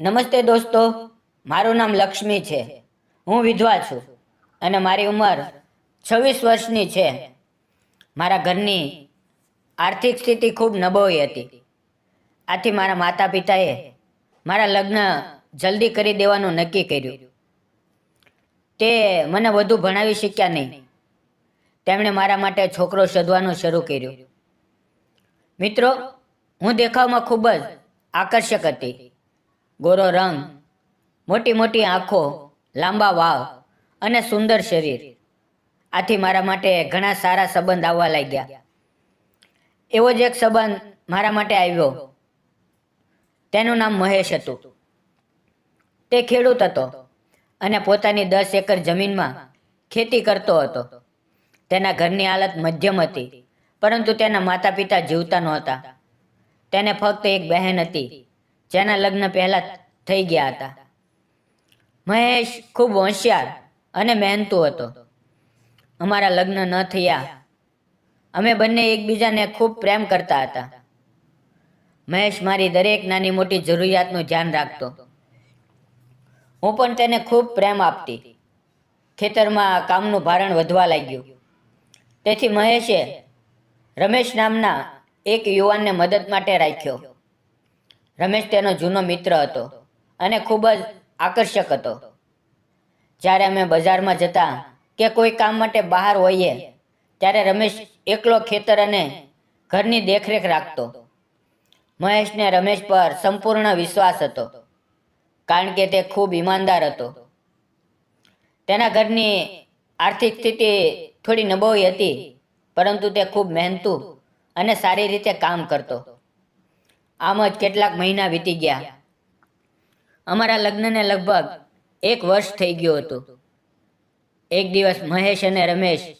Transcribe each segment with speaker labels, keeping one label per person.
Speaker 1: નમસ્તે દોસ્તો, મારું નામ લક્ષ્મી છે. હું વિધવા છું અને મારી ઉંમર છવ્વીસ વર્ષની છે. મારા ઘરની આર્થિક સ્થિતિ ખૂબ નબળી હતી. આથી મારા માતા પિતાએ મારા લગ્ન જલ્દી કરી દેવાનું નક્કી કર્યું. તે મને વધુ ભણાવી શક્યા નહીં. તેમણે મારા માટે છોકરો શોધવાનું શરૂ કર્યું. મિત્રો, હું દેખાવમાં ખૂબ જ આકર્ષક હતી. ગોરો રંગ, મોટી મોટી આંખો, લાંબા વાવ અને સુંદર શરીર. આથી મારા માટે ઘણા સારા સંબંધ આવવા લાગ્યા. એવો જ એક સંબંધ મારા માટે આવ્યો. તેનું નામ મહેશ હતું. તે ખેડૂત હતો અને પોતાની દસ એકર જમીનમાં ખેતી કરતો હતો. તેના ઘરની હાલત મધ્યમ હતી, પરંતુ તેના માતા પિતા જીવતા નહોતા. તેને ફક્ત એક બહેન હતી. જેના લગ્ન પહેલા થઈ ગયા હતા. મહેશ ખૂબ હોશિયાર અને મહેનતુ હતો. અમારા લગ્ન ન થયા. અમે બંને એકબીજાને ખૂબ પ્રેમ કરતા હતા. મહેશ મારી દરેક નાની મોટી જરૂરિયાતનું ધ્યાન રાખતો. હું પણ તેને ખૂબ પ્રેમ આપતી. ખેતરમાં કામનું ભારણ વધવા લાગ્યું. તેથી મહેશે રમેશ નામના એક યુવાનને મદદ માટે રાખ્યો. રમેશ તેનો જૂનો મિત્ર હતો અને ખૂબ જ આકર્ષક હતો. જ્યારે અમે બજારમાં જતા કે કોઈ કામ માટે બહાર હોઈએ, ત્યારે રમેશ એકલો ખેતર અને ઘરની દેખરેખ રાખતો. મહેશને રમેશ પર સંપૂર્ણ વિશ્વાસ હતો, કારણ કે તે ખૂબ ઈમાનદાર હતો. તેના ઘરની આર્થિક સ્થિતિ થોડી નબળી હતી, પરંતુ તે ખૂબ મહેનતુ અને સારી રીતે કામ કરતો. આમ જ કેટલાક મહિના વીતી ગયા. અમારા લગ્નને લગભગ એક વર્ષ થઈ ગયું હતું. એક દિવસ મહેશ અને રમેશ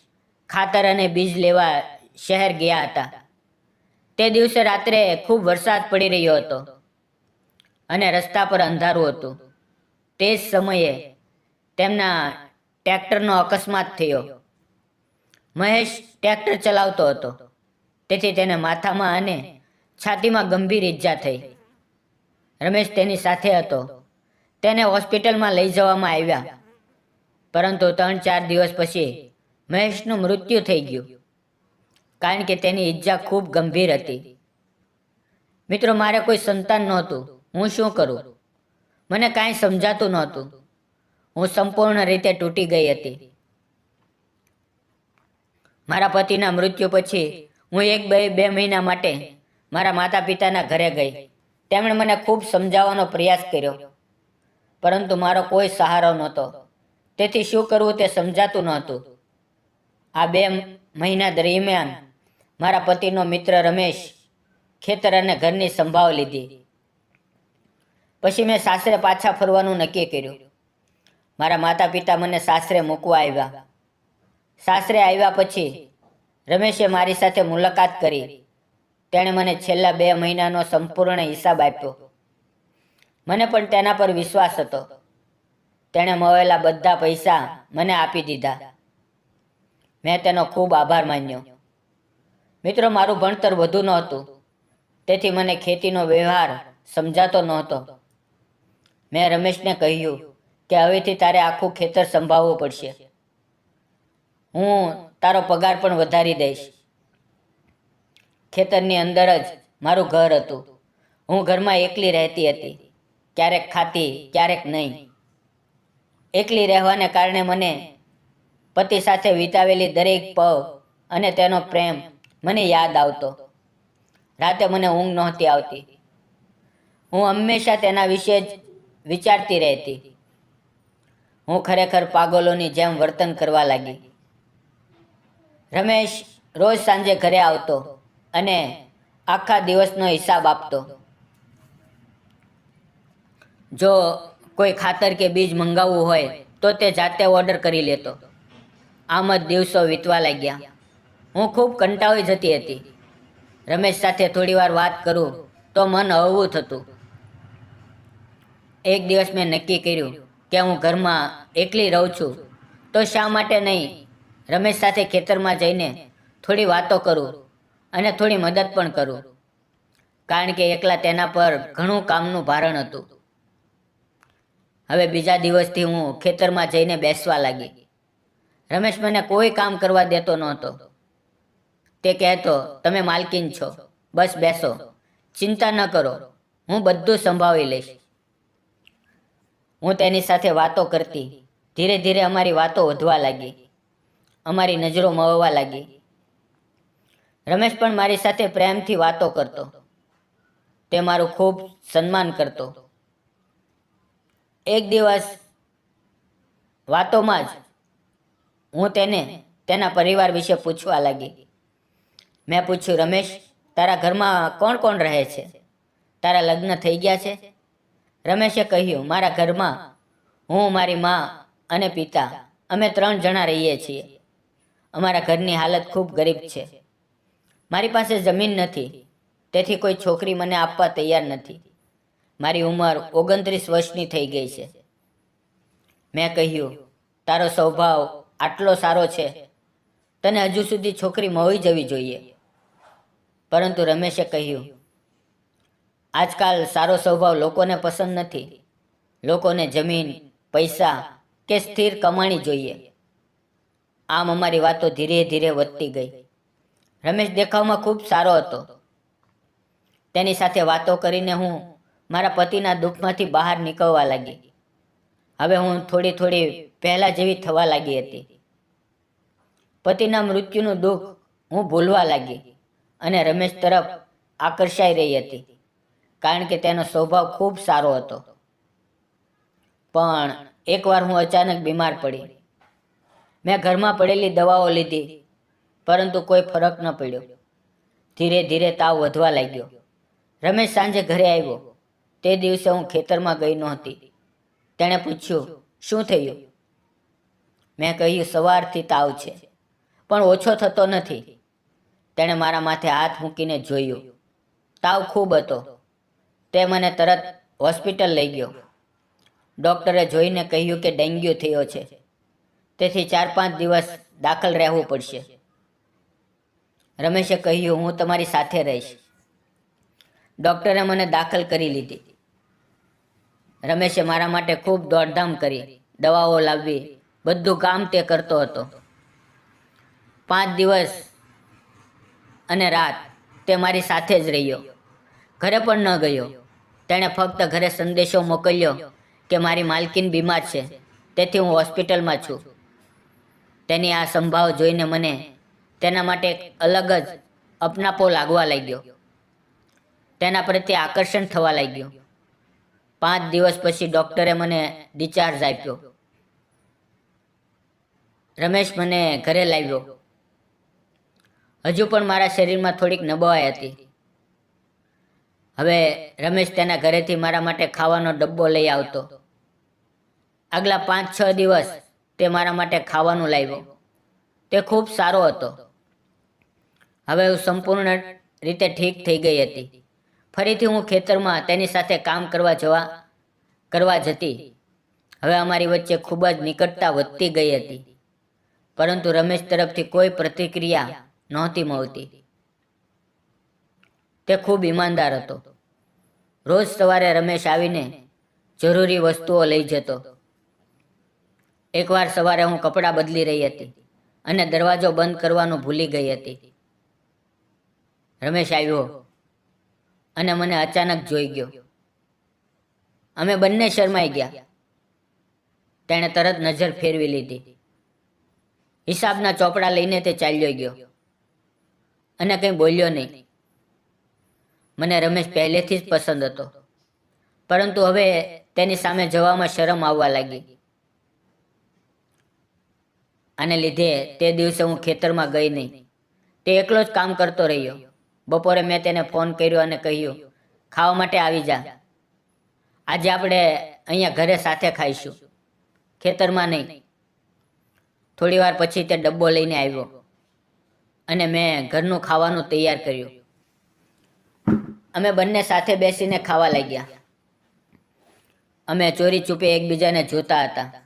Speaker 1: ખાતર અને બીજ લેવા શહેર ગયા હતા. તે દિવસે રાત્રે ખૂબ વરસાદ પડી રહ્યો હતો અને રસ્તા પર અંધારું હતું. તે જ સમયે તેમના ટ્રેક્ટરનો અકસ્માત થયો. મહેશ ટ્રેક્ટર ચલાવતો હતો. તેથી તેને માથામાં અને છાતીમાં ગંભીર ઈજા થઈ. રમેશ તેની સાથે હતો. તેને હોસ્પિટલમાં લઈ જવામાં આવ્યા. પરંતુ ત્રણ ચાર દિવસ પછી મહેશનું મૃત્યુ થઈ ગયું. કારણ કે તેની ઈજા ખૂબ ગંભીર હતી. મિત્રો, મારે કોઈ સંતાન નહોતું. હું શું કરું? મને કાંઈ સમજાતું નહોતું. હું સંપૂર્ણ રીતે તૂટી ગઈ હતી. મારા પતિના મૃત્યુ પછી હું એક બે બે મહિના માટે મારા માતા પિતાના ઘરે ગઈ. તેમણે મને ખૂબ સમજાવવાનો પ્રયાસ કર્યો. પરંતુ મારો કોઈ સહારો નહોતો. તેથી શું કરવું તે સમજાતું નહોતું. આ બે મહિના દરમિયાન મારા પતિનો મિત્ર રમેશ ખેતર અને ઘરની સંભાળ લીધી. પછી મેં સાસરે પાછા ફરવાનું નક્કી કર્યું. મારા માતા પિતા મને સાસરે મૂકવા આવ્યા. સાસરે આવ્યા પછી રમેશે મારી સાથે મુલાકાત કરી. તેણે મને છેલ્લા બે મહિનાનો સંપૂર્ણ હિસાબ આપ્યો. મને પણ તેના પર વિશ્વાસ હતો. તેણે મળેલા બધા પૈસા મને આપી દીધા. મેં તેનો ખૂબ આભાર માન્યો. મિત્રો, મારું ભણતર વધુ નહોતું. તેથી મને ખેતીનો વ્યવહાર સમજાતો નહોતો. મેં રમેશને કહ્યું કે હવેથી તારે આખું ખેતર સંભાળવું પડશે. હું તારો પગાર પણ વધારી દઈશ. ખેતરની અંદર જ મારું ઘર હતું. હું ઘરમાં એકલી રહેતી હતી. ક્યારેક ખાતી, ક્યારેક નહીં. એકલી રહેવાને કારણે મને પતિ સાથે વિતાવેલી દરેક પગ અને તેનો પ્રેમ મને યાદ આવતો. રાતે મને ઊંઘ નહોતી આવતી. હું હંમેશા તેના વિશે જ વિચારતી રહેતી. હું ખરેખર પાગલોની જેમ વર્તન કરવા લાગી. રમેશ રોજ સાંજે ઘરે આવતો. અને આખા દિવસનો હિસાબ આપતો. જો કોઈ ખાતર કે બીજ મંગાવવું હોય, તો તે જાતે ઓર્ડર કરી લેતો. આમ જ દિવસો વીતવા લાગ્યા. હું ખૂબ કંટાળી જતી હતી. રમેશ સાથે થોડીવાર વાત કરું, તો મન હળવું થતું. એક દિવસ મેં નક્કી કર્યું કે હું ઘરમાં એકલી રહું છું, તો શા માટે નહીં? રમેશ સાથે ખેતરમાં જઈને થોડી વાતો કરું. અને થોડી મદદ પણ કરું. કારણ કે એકલા તેના પર ઘણું કામનું ભારણ હતું. હવે બીજા દિવસથી હું ખેતરમાં જઈને બેસવા લાગી. રમેશ મને કોઈ કામ કરવા દેતો નહોતો. તે કહેતો, તમે માલકીન છો. બસ બેસો. ચિંતા ન કરો. હું બધું સંભાળી લઈશ. હું તેની સાથે વાતો કરતી. ધીરે ધીરે અમારી વાતો વધવા લાગી. અમારી નજરો મળવા લાગી. રમેશ પણ મારી સાથે પ્રેમથી વાતો કરતો. તે મારું ખૂબ સન્માન કરતો. એક દિવસ વાતોમાં જ હું તેને તેના પરિવાર વિશે પૂછવા લાગી. મેં પૂછ્યું, રમેશ, તારા ઘરમાં કોણ કોણ રહે છે? તારા લગ્ન થઈ ગયા છે? રમેશે કહ્યું, મારા ઘરમાં હું, મારી મા અને પિતા. અમે ત્રણ જણા રહીએ છીએ. અમારા ઘરની હાલત ખૂબ ગરીબ છે. મારી પાસે જમીન નથી. તેથી કોઈ છોકરી મને આપવા તૈયાર નથી. મારી ઉંમર ઓગણત્રીસ વર્ષની થઈ ગઈ છે. મેં કહ્યું, તારો સ્વભાવ આટલો સારો છે. તને હજુ સુધી છોકરી મળી જવી જોઈએ. પરંતુ રમેશે કહ્યું, આજકાલ સારો સ્વભાવ લોકોને પસંદ નથી. લોકોને જમીન, પૈસા કે સ્થિર કમાણી જોઈએ. આમ અમારી વાતો ધીરે ધીરે વધતી ગઈ. રમેશ દેખાવમાં ખૂબ સારો હતો. તેની સાથે વાતો કરીને હું મારા પતિના દુઃખમાંથી બહાર નીકળવા લાગી. હવે હું થોડી થોડી પહેલાં જેવી થવા લાગી હતી. પતિના મૃત્યુનું દુઃખ હું ભૂલવા લાગી અને રમેશ તરફ આકર્ષાઈ રહી હતી, કારણ કે તેનો સ્વભાવ ખૂબ સારો હતો. પણ એકવાર હું અચાનક બીમાર પડી. મેં ઘરમાં પડેલી દવાઓ લીધી પરંતુ કોઈ ફરક ન પડ્યો. ધીરે ધીરે તાવ વધવા લાગ્યો. રમેશ સાંજે ઘરે આવ્યો. તે દિવસે હું ખેતરમાં ગઈ નહોતી. તેણે પૂછ્યું, શું થયું? મેં કહ્યું, સવારથી તાવ છે, પણ ઓછો થતો નથી. તેણે મારા માથે હાથ મૂકીને જોયું. તાવ ખૂબ હતો. તે મને તરત હોસ્પિટલ લઈ ગયો. ડૉક્ટરે જોઈને કહ્યું કે ડેન્ગ્યુ થયો છે. તેથી ચાર પાંચ દિવસ દાખલ રહેવું પડશે. રમેશે કહ્યું, હું તમારી સાથે રહીશ. ડૉક્ટરે મને દાખલ કરી લીધી. રમેશે મારા માટે ખૂબ દોડધામ કરી, દવાઓ લાવવી, બધું કામ તે કરતો હતો. પાંચ દિવસ અને રાત તે મારી સાથે જ રહ્યો. ઘરે પણ ન ગયો. તેણે ફક્ત ઘરે સંદેશો મોકલ્યો કે મારી માલકીન બીમાર છે, તેથી હું હોસ્પિટલમાં છું. તેની આ સંભાવ જોઈને મને તેના માટે એક અલગ જ અપનાપો લાગવા લાગ્યો. તેના પ્રત્યે આકર્ષણ થવા લાગ્યું. પાંચ દિવસ પછી ડૉક્ટરે મને ડિસ્ચાર્જ આપ્યો. રમેશ મને ઘરે લાવ્યો. હજુ પણ મારા શરીરમાં થોડીક નબળાઈ હતી. હવે રમેશ તેના ઘરેથી મારા માટે ખાવાનો ડબ્બો લઈ આવતો. આગલા પાંચ છ દિવસ તે મારા માટે ખાવાનું લાવ્યો. તે ખૂબ સારો હતો. હવે હું સંપૂર્ણ રીતે ઠીક થઈ ગઈ હતી. ફરીથી હું ખેતરમાં તેની સાથે કામ કરવા જવા, કરવા જતી. હવે અમારી વચ્ચે ખૂબ જ નિકટતા વધતી ગઈ હતી. પરંતુ રમેશ તરફથી કોઈ પ્રતિક્રિયા નહોતી મળતી. તે ખૂબ ઈમાનદાર હતો. રોજ સવારે રમેશ આવીને જરૂરી વસ્તુઓ લઈ જતો. એકવાર સવારે હું કપડાં બદલી રહી હતી અને દરવાજો બંધ કરવાનું ભૂલી ગઈ હતી. રમેશ આવ્યો અને મને અચાનક જોઈ ગયો. અમે બંને શરમાઈ ગયા. તેણે તરત નજર ફેરવી લીધી. હિસાબના ચોપડા લઈને તે ચાલ્યો ગયો અને કંઈ બોલ્યો નહીં. મને રમેશ પહેલેથી જ પસંદ હતો, પરંતુ હવે તેની સામે જવામાં શરમ આવવા લાગી. આને લીધે તે દિવસે હું ખેતરમાં ગઈ નહીં. તે એકલો જ કામ કરતો રહ્યો. બપોરે મેં તેને ફોન કર્યો અને કહ્યું, ખાવા માટે આવી જા. આજે આપણે અહીંયા ઘરે સાથે ખાઈશું. ખેતરમાં નહીં. થોડી વાર પછી તે ડબ્બો લઈને આવ્યો અને મેં ઘરનું ખાવાનું તૈયાર કર્યું. અમે બંને સાથે બેસીને ખાવા લાગ્યા. અમે ચોરી ચૂપે એકબીજાને જોતા હતા,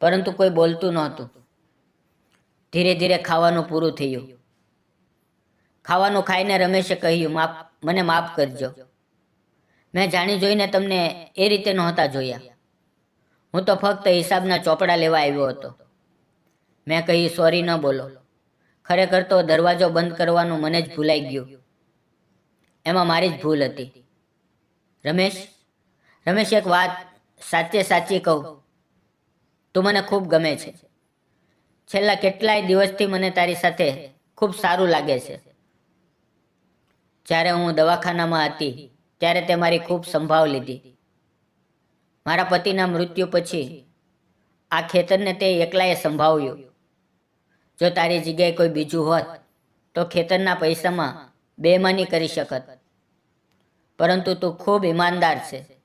Speaker 1: પરંતુ કોઈ બોલતું નહોતું. ધીરે ધીરે ખાવાનું પૂરું થયું. ખાવાનું ખાઈને રમેશે કહ્યું, માફ, મને માફ કરજો. મેં જાણી જોઈને તમને એ રીતે નહોતા જોયા. હું તો ફક્ત હિસાબના ચોપડા લેવા આવ્યો હતો. મેં કહ્યું, સોરી, ન બોલો. ખરેખર તો દરવાજો બંધ કરવાનું મને જ ભૂલાઈ ગયું. એમાં મારી જ ભૂલ હતી. રમેશ રમેશ, એક વાત સાચે સાચી કહું. તું મને ખૂબ ગમે છે. છેલ્લા કેટલાય દિવસથી મને તારી સાથે ખૂબ સારું લાગે છે. જ્યારે હું દવાખાનામાં હતી, ત્યારે તે મારી ખૂબ સંભાળ લીધી. મારા પતિના મૃત્યુ પછી આ ખેતરને તે એકલાએ સંભાળ્યું. જો તારી જગ્યાએ કોઈ બીજું હોત, તો ખેતરના પૈસામાં બેમાની કરી શકત. પરંતુ તું ખૂબ ઈમાનદાર છે.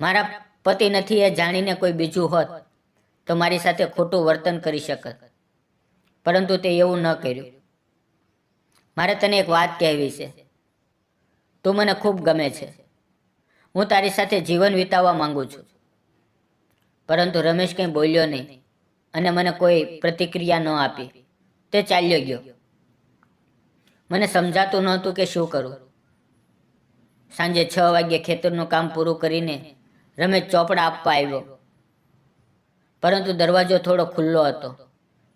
Speaker 1: મારા પતિ નથી એ જાણીને કોઈ બીજું હોત, તો મારી સાથે ખોટું વર્તન કરી શકત. પરંતુ તે એવું ન કર્યું. મારે તને એક વાત કહેવી છે. તું મને ખૂબ ગમે છે. હું તારી સાથે જીવન વિતાવવા માંગુ છું. પરંતુ રમેશ કંઈ બોલ્યો નહીં અને મને કોઈ પ્રતિક્રિયા ન આપી. તે ચાલ્યો ગયો. મને સમજાતું નહોતું કે શું કરું. સાંજે છ વાગ્યે ખેતરનું કામ પૂરું કરીને રમેશ ચોપડા આપવા આવ્યો. પરંતુ દરવાજો થોડો ખુલ્લો હતો.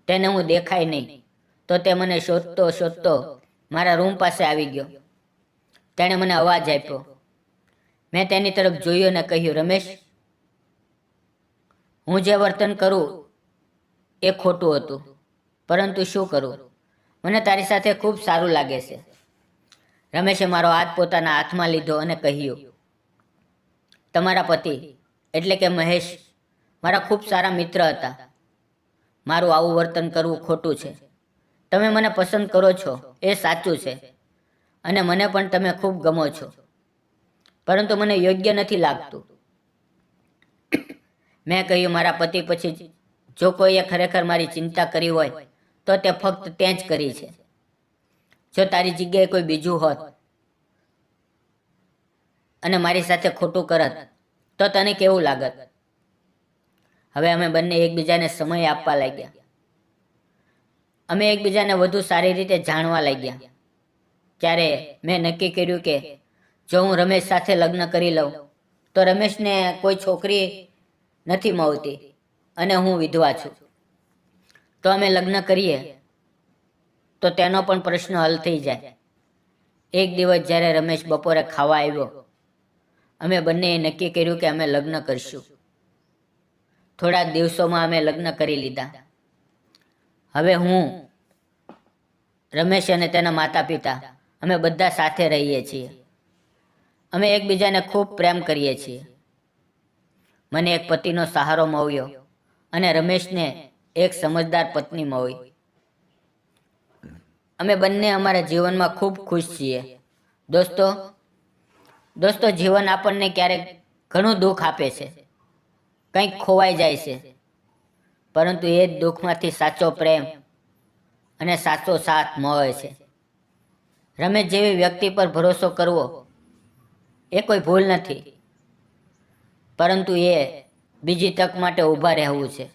Speaker 1: તેને હું દેખાય નહીં. તો તે મને શોધતો શોધતો મારા રૂમ પાસે આવી ગયો. તેણે મને અવાજ આપ્યો. મેં તેની તરફ જોયું અને કહ્યું, રમેશ, હું જે વર્તન કરું એ ખોટું હતું, પરંતુ શું કરું? મને તારી સાથે ખૂબ સારું લાગે છે. રમેશે મારો હાથ પોતાના હાથમાં લીધો અને કહ્યું, તમારા પતિ, એટલે કે મહેશ, મારા ખૂબ સારા મિત્ર હતા. મારું આવું વર્તન કરવું ખોટું છે. તમે મને પસંદ કરો છો, એ સાચું છે. અને મને પણ તમે ખૂબ ગમો છો. પરંતુ મને યોગ્ય નથી લાગતું. મેં કહ્યું, મારા પતિ પછી જો કોઈએ ખરેખર મારી ચિંતા કરી હોય, તો તે ફક્ત તે જ કરી છે. જો તારી જગ્યાએ કોઈ બીજું હોત અને મારી સાથે ખોટું કરત, તો તને કેવું લાગત? હવે અમે બંને એકબીજાને સમય આપવા લાગ્યા. અમે એકબીજાને વધુ સારી રીતે જાણવા લાગ્યા. ત્યારે મેં નક્કી કર્યું કે જો હું રમેશ સાથે લગ્ન કરી લઉં, તો રમેશને કોઈ છોકરી નથી મળતી અને હું વિધવા છું. તો અમે લગ્ન કરીએ, તો તેનો પણ પ્રશ્ન હલ થઈ જાય. એક દિવસ જ્યારે રમેશ બપોરે ખાવા આવ્યો, અમે બંનેએ નક્કી કર્યું કે અમે લગ્ન કરીશું. થોડા દિવસોમાં અમે લગ્ન કરી લીધા. હવે હું, રમેશ અને તેના માતા પિતા અમે બધા સાથે રહીએ છીએ. અમે એકબીજાને ખૂબ પ્રેમ કરીએ છીએ. મને એક પતિનો સહારો મળ્યો અને રમેશને એક સમજદાર પત્ની મળી. અમે બંને અમારા જીવનમાં ખૂબ ખુશ છીએ. દોસ્તો દોસ્તો, જીવન આપણને ક્યારેક ઘણું દુઃખ આપે છે. કંઈક ખોવાઈ જાય છે. પરંતુ એ જ દુઃખમાંથી સાચો પ્રેમ અને સાચો સાથ મળે છે. રમેશ જેવી વ્યક્તિ પર ભરોસો કરવો એ કોઈ ભૂલ નથી, પરંતુ એ બીજી તક માટે ઊભા રહેવું છે.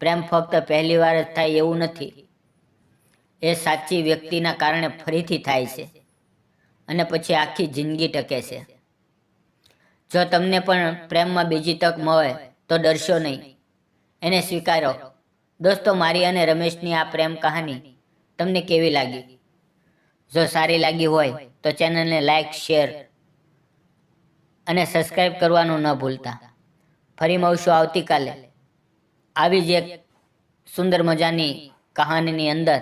Speaker 1: પ્રેમ ફક્ત પહેલી વાર જ થાય એવું નથી, એ સાચી વ્યક્તિના કારણે ફરીથી થાય છે અને પછી આખી જિંદગી ટકે છે. જો તમને પણ પ્રેમમાં બીજી તક મળે તો ડરશો નહીં. એને સ્વીકારો. દોસ્તો, મારી અને રમેશની આ પ્રેમ કહાની તમને કેવી લાગી? જો સારી લાગી હોય તો ચેનલને લાઈક, શેર અને સબસ્ક્રાઈબ કરવાનું ન ભૂલતા. ફરી મળશું આવતીકાલે આવી જ એક સુંદર મજાની કહાનીની અંદર.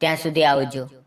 Speaker 1: ત્યાં સુધી આવજો.